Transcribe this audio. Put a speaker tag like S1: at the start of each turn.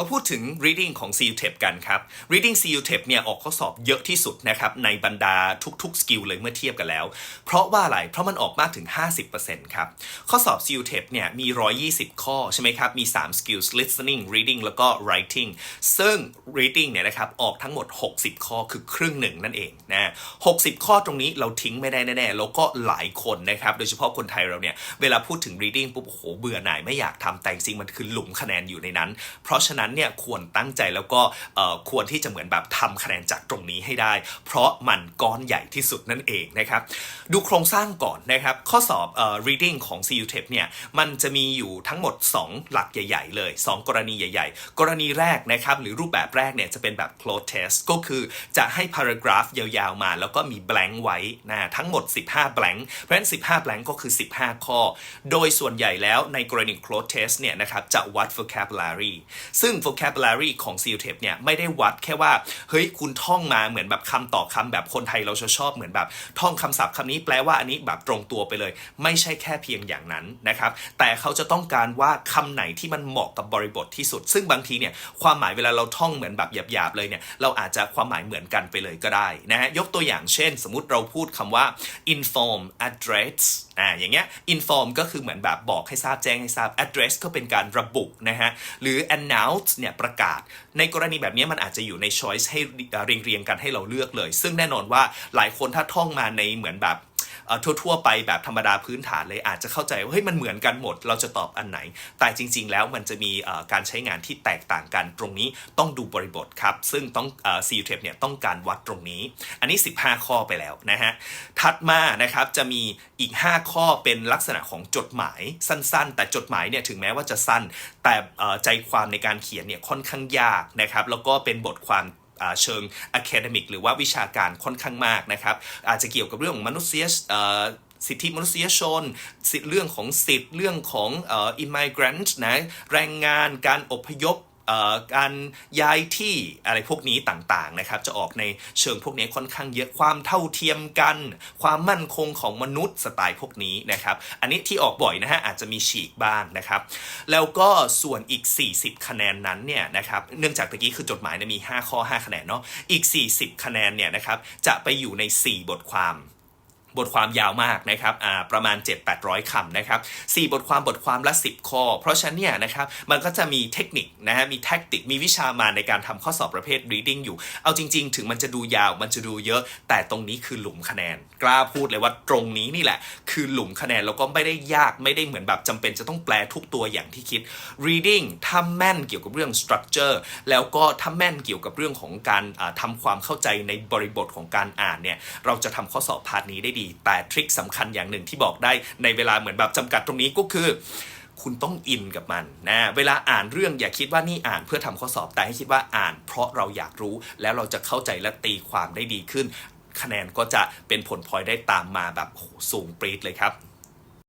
S1: มาพูดถึง reading ของ CU TEP กันครับ reading CU TEP เนี่ยออกข้อสอบเยอะที่สุดนะครับในบรรดาทุกๆสกิลเลยเมื่อเทียบกันแล้ว เพราะว่าอะไร เพราะมันออกมากถึง 50%ครับ ข้อสอบ CU TEP เนี่ยมี 120 ข้อใช่ไหมครับ มี 3 skills listening reading แล้วก็ writing ซึ่ง reading เนี่ยนะครับออกทั้งหมด 60 ข้อคือครึ่งหนึ่งนั่นเองนะ60 ข้อตรงนี้เราทิ้งไม่ได้แน่ๆแล้วก็หลายคนนะครับโดยเฉพาะคนไทยเราเนี่ยเวลาพูดถึง reading ปุ๊บโอ้โหเบื่อหน่ายไม่อยากทำแต่จริงมันคือหลุมคะแนนอยู่ในนั้น เพราะฉะนั้นเนี่ยควรตั้งใจแล้วก็ควรที่จะเหมือนแบบทำคะแนนจากตรงนี้ให้ได้ เพราะมันก้อนใหญ่ที่สุดนั่นเองนะครับดูโครงสร้างก่อนนะครับข้อสอบออ reading ของ CU TEP เนี่ยมันจะมีอยู่ทั้งหมด 2 หลักใหญ่ ๆ เลย 2 กรณีใหญ่ ๆ กรณีแรกนะครับหรือรูปแบบแรกเนี่ยจะเป็นแบบ close test ก็คือจะให้ paragraph ยาวๆมา แล้วก็มี blank ไว้นะทั้งหมด 15 blank เพราะฉะนั้น 15 blank ก็คือ 15 ข้อ โดยส่วนใหญ่แล้วในกรณี close test เนี่ยนะครับจะวัด vocabulary ซึ่งึ่ง vocabulary ของ c u t e p เนี่ยไม่ได้วัดแค่ว่า เฮ้ยคุณท่องมาเหมือนแบบคำต่อคำแบบคนไทยเราชอบเหมือนแบบ ท่องคำศัพท์คำนี้แปลว่าอันนี้แบบตรงตัวไปเลย ไม่ใช่แค่เพียงอย่างนั้นนะครับ แต่เขาจะต้องการว่าคำไหนที่มันเหมาะกับบริบทที่สุด ซึ่งบางทีเนี่ยความหมายเวลาเราท่องเหมือนแบบหยาบๆเลยเนี่ยเราอาจจะความหมายเหมือนกันไปเลยก็ได้นะฮะยกตัวอย่างเช่น สมมติเราพูดคำว่า inform address อ่าอย่างเงี้ย inform ก็คือเหมือนแบบบอกให้ทราบแจ้งให้ทราบ address ก็เป็นการระบุนะฮะ หรือ announce เนี่ยประกาศ ในกรณีแบบนี้มันอาจจะอยู่ใน choice ให้เรียงเรียงกันให้เราเลือกเลย ซึ่งแน่นอนว่าหลายคนถ้าท่องมาในเหมือนแบบ ทั่วๆไปแบบธรรมดาพื้นฐานเลยอาจจะเข้าใจว่าเฮ้ยมันเหมือนกันหมด เราจะตอบอันไหน แต่จริง ๆ แล้วมันจะมีการใช้งานที่แตกต่างกันตรงนี้ต้องดูบริบทครับ ซึ่งต้องเอ่อ CU TEP เนี่ยต้องการวัดตรงนี้ อันนี้ 15 ข้อไปแล้วนะฮะถัดมานะครับจะมีอีก 5 ข้อเป็นลักษณะของจดหมายสั้นๆ แต่จดหมายเนี่ยถึงแม้ว่าจะสั้น แต่ใจความในการเขียนเนี่ยค่อนข้างยากนะครับแล้วก็เป็นบทความ เชิงอะคาเดมิกหรือว่าวิชาการค่อนข้างมากนะครับ อาจจะเกี่ยวกับเรื่องของมนุษยสิทธิมนุษยชน สิทธิเรื่องของสิทธิเรื่องของอิมมิเกรนต์นะแรงงานการอพยพ การย้ายที่อะไรพวกนี้ต่างๆนะครับ จะออกในเชิงพวกนี้ค่อนข้างเยอะความเท่าเทียมกัน ความมั่นคงของมนุษย์สไตล์พวกนี้นะครับ อันนี้ที่ออกบ่อยนะฮะอาจจะมีฉีกบ้างนะครับ แล้วก็ส่วนอีก 40 คะแนนนั้นเนี่ยนะครับเนื่องจากตะกี้คือจดหมายเนยมี 5 ข้อ 5 คะแนนเนาะอีก 40 คะแนนเนี่ยนะครับจะไปอยู่ใน 4 บทความ บทความยาวมากนะครับประมาณ 7-800 คำนะครับ4บทความบทความละ 10 ข้อ เพราะฉะนั้นเนี่ยนะครับมันก็จะมีเทคนิคนะฮะมีแท็กติกมีวิชามาในการทำข้อสอบประเภท reading อยู่ เอาจริง ๆ ถึงมันจะดูยาวมันจะดูเยอะ แต่ตรงนี้คือหลุมคะแนน กล้าพูดเลยว่าตรงนี้นี่แหละ คือหลุมคะแนนแล้วก็ไม่ได้ยากไม่ได้เหมือนแบบจำเป็นจะต้องแปลทุกตัวอย่างที่คิด reading ถ้าแม่นเกี่ยวกับเรื่อง structure แล้วก็ถ้าแม่นเกี่ยวกับเรื่องของการทำความเข้าใจในบริบทของการอ่านเนี่ยเราจะทำข้อสอบพาร์ทนี้ได้ดีแต่ทริคสำคัญอย่างหนึ่งที่บอกได้ในเวลาเหมือนแบบจำกัดตรงนี้ก็คือ คุณต้องอินกับมันนะเวลาอ่านเรื่องอย่าคิดว่านี่อ่านเพื่อทำข้อสอบแต่ให้คิดว่าอ่าน เพราะเราอยากรู้แล้วเราจะเข้าใจและตีความได้ดีขึ้น คะแนนก็จะเป็นผลพลอยได้ตามมาแบบสูงปรี๊ดเลยครับ